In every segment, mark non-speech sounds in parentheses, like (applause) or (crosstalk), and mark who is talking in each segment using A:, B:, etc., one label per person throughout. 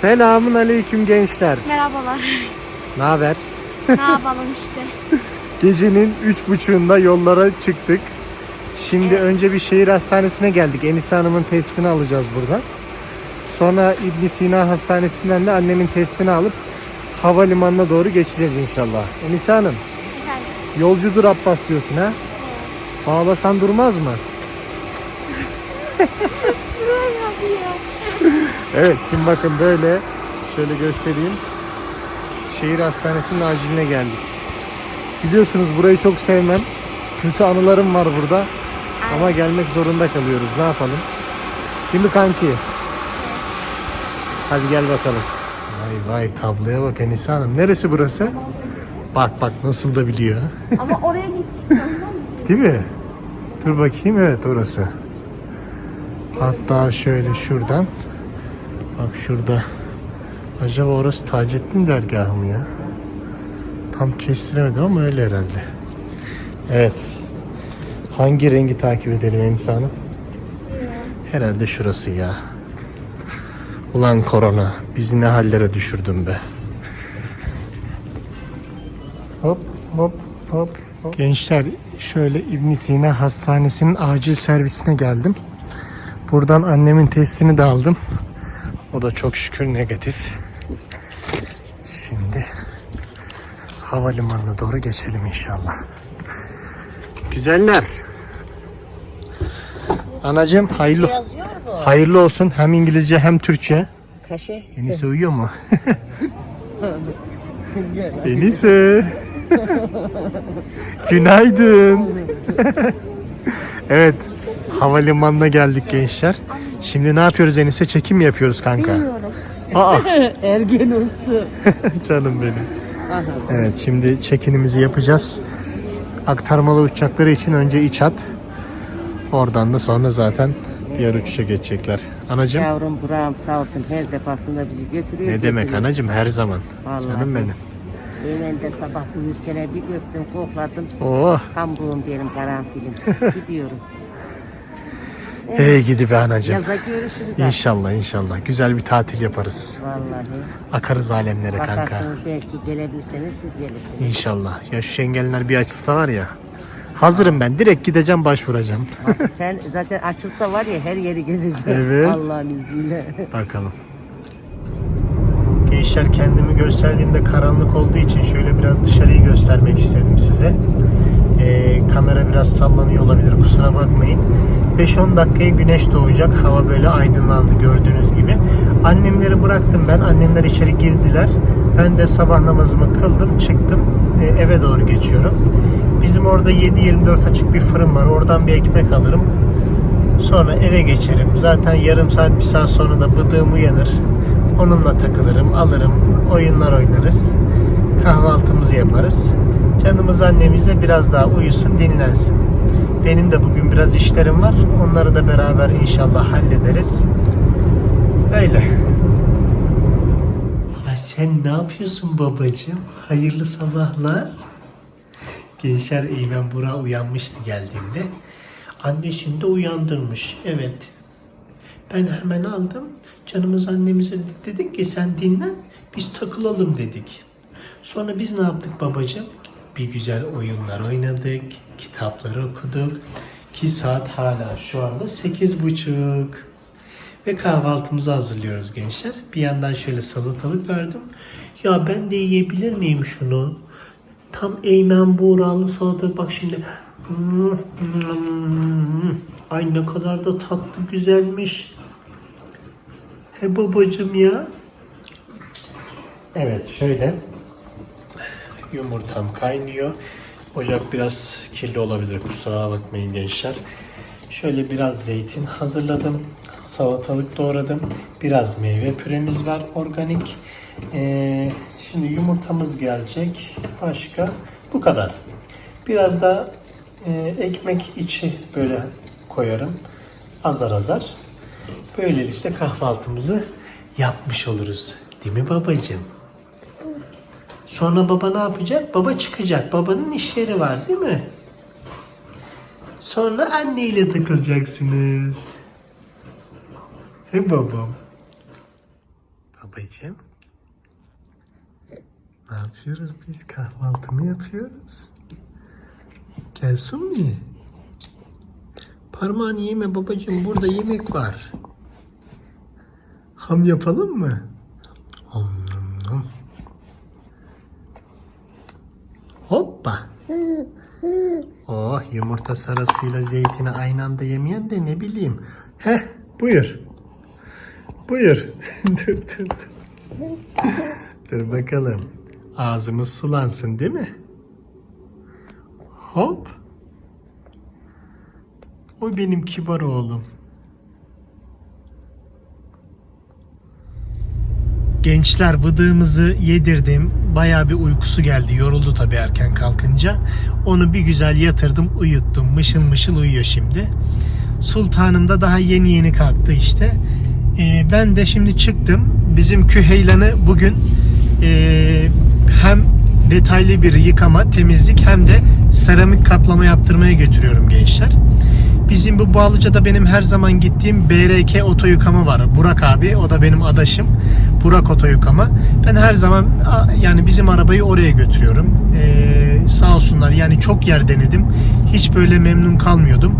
A: Selamun aleyküm gençler.
B: Merhabalar.
A: Ne haber?
B: ne yapalım işte. (laughs)
A: Gecenin üç buçuğunda yollara çıktık. Şimdi
B: Evet.
A: önce bir şehir hastanesine geldik. Enise Hanım'ın testini alacağız buradan. Sonra İbn Sina Hastanesi'nden de annemin testini alıp havalimanına doğru geçeceğiz inşallah. Enise Hanım,
B: Efendim.
A: yolcudur Abbas diyorsun ha? Bağlasan durmaz mı? (laughs) Evet şimdi bakın böyle şöyle göstereyim. Şehir hastanesinin aciline geldik. Biliyorsunuz burayı çok sevmem. Kötü anılarım var burada. Ama gelmek zorunda kalıyoruz. Ne yapalım? Değil mi kanki? Hadi gel bakalım. Vay vay tabloya bak Enisa Hanım. Neresi burası? Bak bak nasıl da biliyor.
B: Ama oraya gittik? (laughs)
A: Değil mi? Dur bakayım evet orası. Hatta şöyle şuradan. Bak şurada. Acaba orası Taceddin dergahı mı ya? Tam kestiremedim ama öyle herhalde. Evet. Hangi rengi takip edelim insanım? Herhalde şurası ya. Ulan korona bizi ne hallere düşürdün be. Hop hop hop. hop. Gençler şöyle İbn Sina Hastanesi'nin acil servisine geldim. Buradan annemin testini de aldım. O da çok şükür negatif. Şimdi havalimanına doğru geçelim inşallah. Güzeller. Anacığım hayırlı hayırlı olsun hem İngilizce hem Türkçe.
C: Kaşı.
A: Enise uyuyor mu? (laughs) Enise. Günaydın. (laughs) evet. Havalimanına geldik gençler. Şimdi ne yapıyoruz Enise? Çekim mi yapıyoruz kanka?
B: Bilmiyorum.
A: Aa (laughs)
C: Ergen olsun. (laughs)
A: canım benim. Evet şimdi çekinimizi yapacağız. Aktarmalı uçakları için önce iç hat. Oradan da sonra zaten diğer uçuşa geçecekler. Anacığım
C: Yavrum Burak'ım sağ olsun her defasında bizi götürüyor.
A: ne demek
C: getiriyor.
A: anacığım her zaman.
C: Vallahi.
A: Canım benim.
C: Hemen de sabah uyurken bir öptüm kokladım.
A: Oh.
C: Tam buğum benim karanfilim. (laughs) Gidiyorum.
A: Hey gidi be anacığım.
C: Yaza görüşürüz.
A: İnşallah inşallah. Güzel bir tatil yaparız.
C: Vallahi.
A: Akarız alemlere kanka.
C: Bakarsınız belki gelebilirseniz siz gelirsiniz.
A: İnşallah. Ya şu şengenler bir açılsa var ya. Hazırım ben. Direkt gideceğim başvuracağım.
C: Bak, sen zaten açılsa var ya her yeri gezeceksin.
A: Evet.
C: Allah'ın izniyle.
A: Bakalım. Gençler kendimi gösterdiğimde karanlık olduğu için şöyle biraz dışarıyı göstermek istedim size. Ee, kamera biraz sallanıyor olabilir kusura bakmayın. 5-10 dakikaya güneş doğacak. Hava böyle aydınlandı gördüğünüz gibi. Annemleri bıraktım ben. Annemler içeri girdiler. Ben de sabah namazımı kıldım çıktım. Ee, eve doğru geçiyorum. Bizim orada 7-24 açık bir fırın var. Oradan bir ekmek alırım. Sonra eve geçerim. Zaten yarım saat bir saat sonra da bıdığım uyanır. Onunla takılırım, alırım, oyunlar oynarız. Kahvaltımızı yaparız. Canımız annemize biraz daha uyusun, dinlensin. Benim de bugün biraz işlerim var. Onları da beraber inşallah hallederiz. Öyle. Ya sen ne yapıyorsun babacığım? Hayırlı sabahlar. Gençler Eymen Burak uyanmıştı geldiğimde. Annesini de uyandırmış. Evet. Ben hemen aldım. Canımız annemize dedik ki sen dinlen. Biz takılalım dedik. Sonra biz ne yaptık babacığım? Bir güzel oyunlar oynadık. Kitapları okuduk. Ki saat hala şu anda sekiz buçuk. Ve kahvaltımızı hazırlıyoruz gençler. Bir yandan şöyle salatalık verdim. Ya ben de yiyebilir miyim şunu? Tam Eymen Buğralı salatalık. Bak şimdi. Ay ne kadar da tatlı güzelmiş. He babacım ya. Evet şöyle. Yumurtam kaynıyor. Ocak biraz kirli olabilir kusura bakmayın gençler. Şöyle biraz zeytin hazırladım. Salatalık doğradım. Biraz meyve püremiz var organik. Ee, şimdi yumurtamız gelecek. Başka bu kadar. Biraz da e, ekmek içi böyle koyarım. Azar azar. Böylelikle kahvaltımızı yapmış oluruz. Değil mi babacığım? Sonra baba ne yapacak? Baba çıkacak. Babanın işleri var değil mi? Sonra anneyle takılacaksınız. He babam. Babacığım. Ne yapıyoruz biz? Kahvaltı mı yapıyoruz? Gelsin mi? Parmağını yeme babacığım. Burada yemek var. Ham yapalım mı? Yumurta sarısıyla zeytini aynı anda yemeyen de ne bileyim. Heh buyur. Buyur. (laughs) dur dur dur. dur bakalım. Ağzımız sulansın değil mi? Hop. O benim kibar oğlum. Gençler bıdığımızı yedirdim. Bayağı bir uykusu geldi. Yoruldu tabii erken kalkınca. Onu bir güzel yatırdım, uyuttum. Mışıl mışıl uyuyor şimdi. Sultanım da daha yeni yeni kalktı işte. Ee, ben de şimdi çıktım. Bizim Küheylan'ı bugün ee, hem detaylı bir yıkama, temizlik hem de seramik kaplama yaptırmaya götürüyorum gençler. Bizim bu Bağlıca'da benim her zaman gittiğim BRK Oto Yıkama var. Burak abi, o da benim adaşım. Burak Oto Yıkama. Ben her zaman yani bizim arabayı oraya götürüyorum. Ee, sağ olsunlar yani çok yer denedim. Hiç böyle memnun kalmıyordum.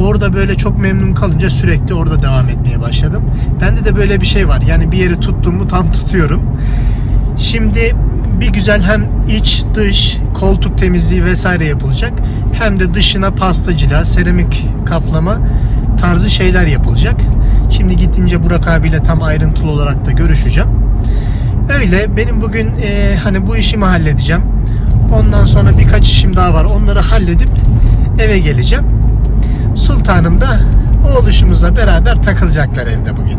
A: Orada böyle çok memnun kalınca sürekli orada devam etmeye başladım. Bende de böyle bir şey var. Yani bir yeri tuttuğumu tam (laughs) tutuyorum. Şimdi bir güzel hem iç dış koltuk temizliği vesaire yapılacak. Hem de dışına pastacıyla seramik kaplama tarzı şeyler yapılacak. Şimdi gittince Burak abiyle tam ayrıntılı olarak da görüşeceğim. Öyle benim bugün e, hani bu işimi halledeceğim. Ondan sonra birkaç işim daha var. Onları halledip eve geleceğim. Sultanım da oğluşumuzla beraber takılacaklar evde bugün.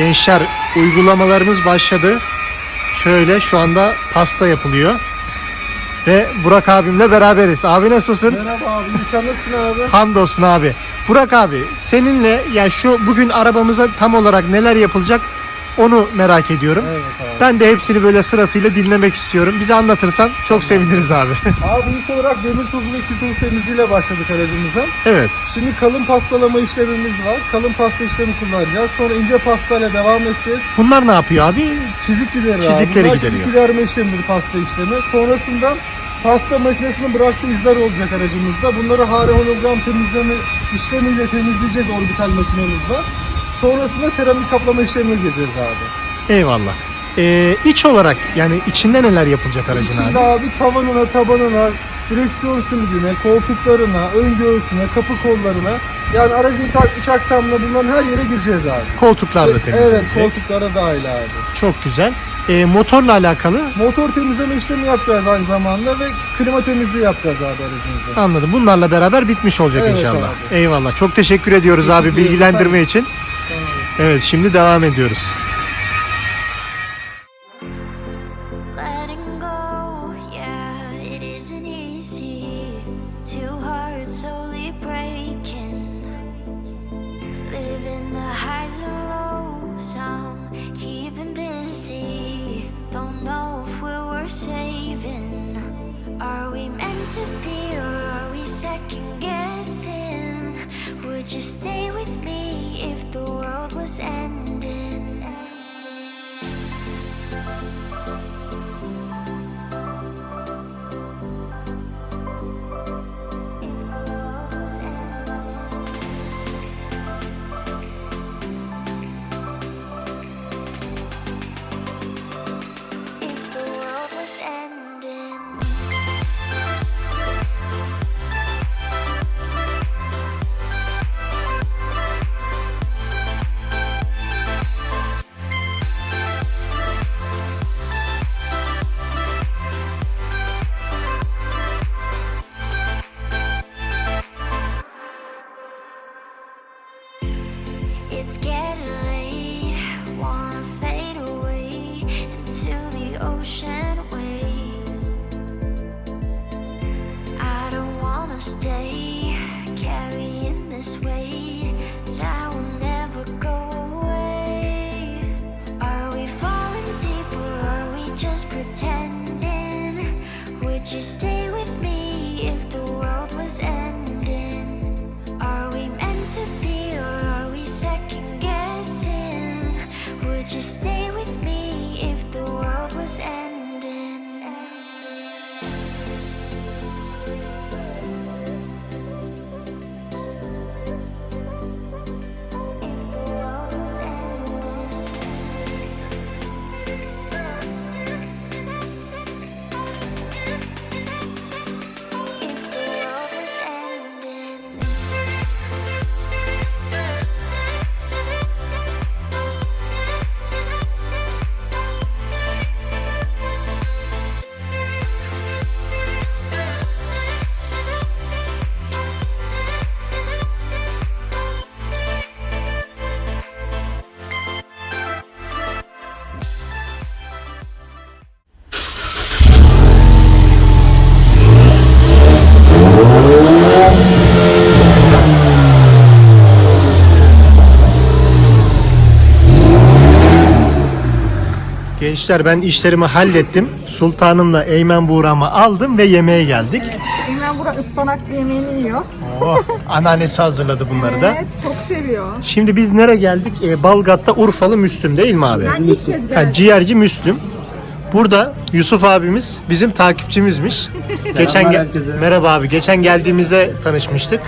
A: Gençler uygulamalarımız başladı. Şöyle şu anda pasta yapılıyor. Ve Burak abimle beraberiz. Abi nasılsın?
D: Merhaba abi, sen nasılsın abi?
A: Hamdolsun abi. Burak abi seninle ya şu bugün arabamıza tam olarak neler yapılacak onu merak ediyorum.
D: Evet abi.
A: Ben de hepsini böyle sırasıyla dinlemek istiyorum. Bize anlatırsan çok seviniriz abi. (laughs)
D: Abi ilk olarak demir tozu ve kül tozu temizliğiyle başladık aracımıza.
A: evet.
D: Şimdi kalın pastalama işlemimiz var. Kalın pasta işlemi kullanacağız. Sonra ince pastayla devam edeceğiz.
A: Bunlar ne yapıyor abi?
D: Çizik gideri
A: Çizikleri
D: abi. Bunlar
A: gideriyor.
D: Çizik giderme işlemidir pasta işlemi. Sonrasında pasta makinesinin bıraktığı izler olacak aracımızda. Bunları hare hologram temizleme işlemiyle temizleyeceğiz orbital makinemizle. Sonrasında seramik kaplama işlemine gireceğiz abi.
A: Eyvallah. Ee, iç olarak yani içinde neler yapılacak aracın
D: İçinde
A: abi?
D: abi tavanına, tabanına, direksiyon simidine, koltuklarına, ön göğsüne, kapı kollarına yani aracın iç- iç aksamına bulunan her yere gireceğiz abi.
A: Koltuklar da
D: Evet,
A: temizlenecek.
D: koltuklara dahil abi.
A: Çok güzel. Ee, motorla alakalı
D: Motor temizleme işlemi yapacağız aynı zamanda ve klima temizliği yapacağız abi aracımızda.
A: anladım. Bunlarla beraber bitmiş olacak
D: Evet
A: inşallah.
D: abi.
A: Eyvallah. Çok teşekkür ediyoruz
D: Teşekkür
A: abi
D: ederiz
A: bilgilendirme için. Evet şimdi devam ediyoruz. Gençler ben işlerimi hallettim. Sultanımla Eymen Buğram'ı aldım ve yemeğe geldik.
E: Eymen bura ıspanaklı yemeğini yiyor.
A: Oh, anneannesi hazırladı bunları da.
E: Evet, çok seviyor.
A: Şimdi biz nereye geldik? Ee, Balgat'ta Urfalı Müslüm değil mi abi?
E: Ben ilk kez
A: Ha,
E: geldim.
A: ciğerci Müslüm. Burada Yusuf abimiz bizim takipçimizmiş. Geçen ge-
F: herkese.
A: merhaba abi. Geçen geldiğimizde tanışmıştık.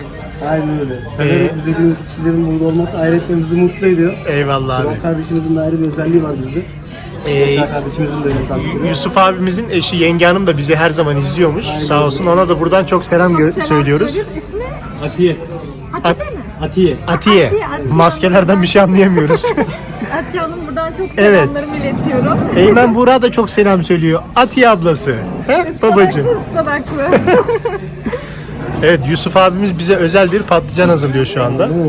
F: Aynen öyle. Severek
A: Ee,
F: izlediğimiz kişilerin burada olması ayrıca bizi mutlu ediyor.
A: Eyvallah abi.
F: Burak kardeşimizin de ayrı bir özelliği var bizde.
A: Ee,
F: kardeşimizin de.
A: Yusuf abimizin eşi Yenge Hanım da bizi her zaman izliyormuş. Sağ olsun. Ona da buradan çok selam, gö-
E: Selam
A: söylüyoruz.
E: söyleyip ismi
F: Atiye.
E: Hatice mi?
F: Atiye.
A: Atiye.
E: Atiye, Atiye. (laughs)
A: Maskelerden bir şey anlayamıyoruz. (laughs)
E: Atiye Hanım buradan çok
A: Evet.
E: selamlarımı iletiyorum.
A: Eymen Buğra da çok selam söylüyor. Atiye ablası. He babacığım.
E: Ispanaklı ıspanaklı. (laughs)
A: Evet Yusuf abimiz bize özel bir patlıcan hazırlıyor şu anda.
F: Değil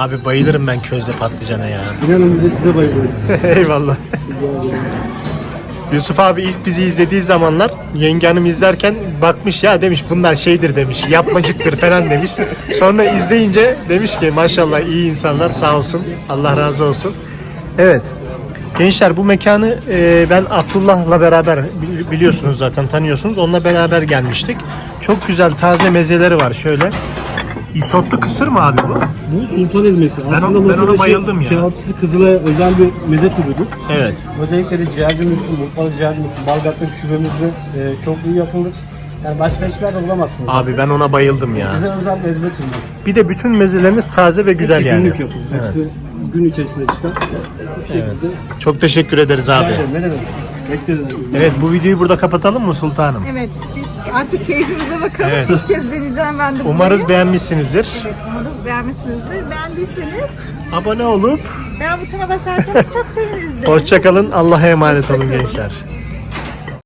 A: Abi bayılırım ben közde patlıcana ya.
F: İnanın bize size bayılıyoruz. (laughs)
A: Eyvallah. Yusuf abi ilk bizi izlediği zamanlar yenge hanım izlerken bakmış ya demiş bunlar şeydir demiş yapmacıktır falan demiş. Sonra izleyince demiş ki maşallah iyi insanlar sağ olsun Allah razı olsun. Evet gençler bu mekanı e, ben Abdullah'la beraber bili- biliyorsunuz zaten tanıyorsunuz onunla beraber gelmiştik. Çok güzel taze mezeleri var şöyle. İsotlu kısır mı abi bu?
F: Bu sultan ezmesi.
A: Ben
F: Aslında
A: ben ona bayıldım ya.
F: Kebapçısı Kızılay'a özel bir meze türüdür.
A: Evet.
F: Özellikle de ciğerci Müslüm, Urfalı ciğerci Müslüm, Balgat'taki şubemizde e, çok iyi yapılır. Yani başka hiçbir yerde bulamazsınız.
A: Abi ben ona bayıldım ya.
F: Bize özel bir ezme türüdür.
A: Bir de bütün mezeleriniz taze ve güzel
F: Hepsi
A: yani.
F: Günlük yapılır.
A: Evet.
F: Hepsi gün içerisinde çıkan. Bu şekilde.
A: Çok teşekkür ederiz abi.
F: Rica ederim, Ne demek?
A: Evet bu videoyu burada kapatalım mı sultanım?
E: evet biz artık keyfimize bakalım.
A: Evet.
E: İlk kez deneyeceğim ben de.
A: Umarız beğenmişsinizdir.
E: Evet umarız beğenmişsinizdir. Beğendiyseniz
A: Abone olup
E: beğen butonuna basarsanız çok seviniriz. de.
A: hoşçakalın. Allah'a emanet olun
E: Hoşça kalın.
A: gençler.